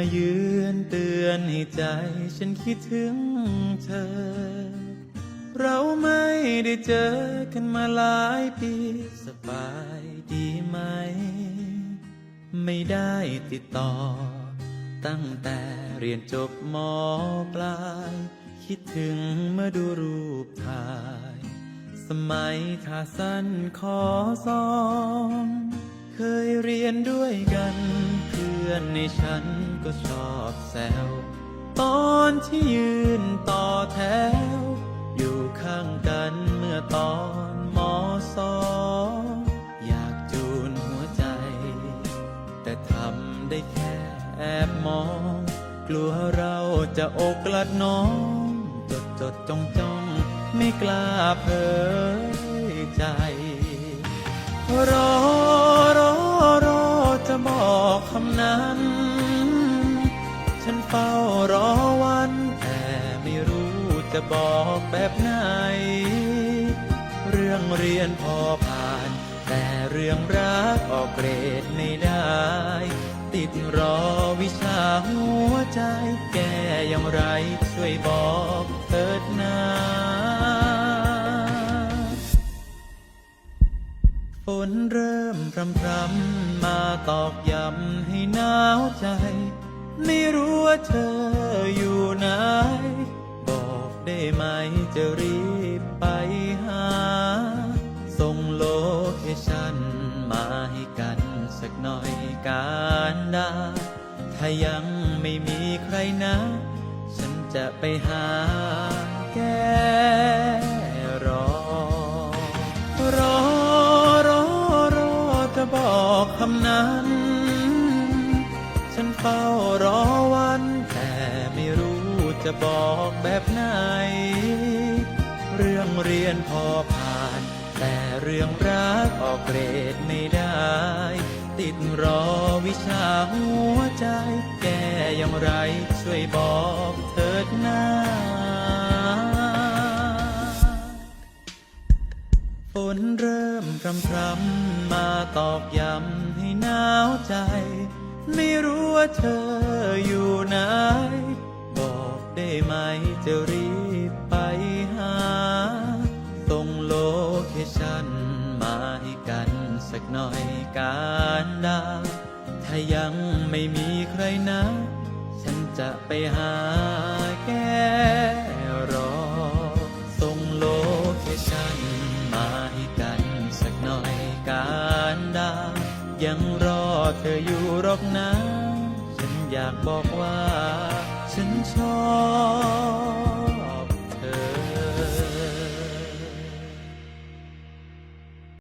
มาเยือนเตือนให้ใจฉันคิดถึงเธอ เราไม่ได้เจอกันมาหลายปีสบายดีไหม ไม่ได้ติดต่อ ตั้งแต่เรียนจบมปลาย คิดถึงเมื่อดูรูปถ่าย สมัยท่าสั้นขอซอง เคยเรียนด้วยกัน อนในฉันก็ชอบแซว ตอนที่ยืนต่อแถว อยู่ข้างกันเมื่อตอนมอสออยากจูนหัวใจ แต่ทำได้แค่แอบมอง กลัวเราจะอกลัดน้อง จดจดจ้องจ้องไม่กล้าเผยใจรอร คำนั้น ฉันเฝ้ารอวันแต่ไม่รู้จะบอกแบบไหน เรื่องเรียนพอผ่าน แต่เรื่องรักออกเกรดไม่ได้ ติดรอวิชาหัวใจแก้อย่างไรช่วยบอกเถิดนาฝนเริ่มพรำพรำ มาตอกย้ำให้หนาวใจ ไม่รู้ว่าเธออยู่ไหน บอกได้ไหมจะรีบไปหา ส่งโลเคชั่นมาให้กันสักหน่อยการดาถ้ายังไม่มีใครนะ ฉันจะไปหาแก อกคำนั้น ฉันเฝ้ารอวัน แต่ไม่รู้จะบอกแบบไหน เรื่องเรียนพอผ่าน แต่เรื่องรักออกเกรดไม่ได้ ติดรอวิชาหัวใจ แกอย่างไรช่วยบอกเถิดน้า นเริ่มพรำพรำมาตอกย้ำให้หนาวใจ ไม่รู้ว่าเธออยู่ไหน บอกได้ไหมจะรีบไปหา ส่งโลเคชั่นมาให้กันสักหน่อยการดา ถ้ายังไม่มีใครนะ ฉันจะไปหาแก ยังรอเธออยู่หรอกนะ ฉันอยากบอกว่า ฉันชอบ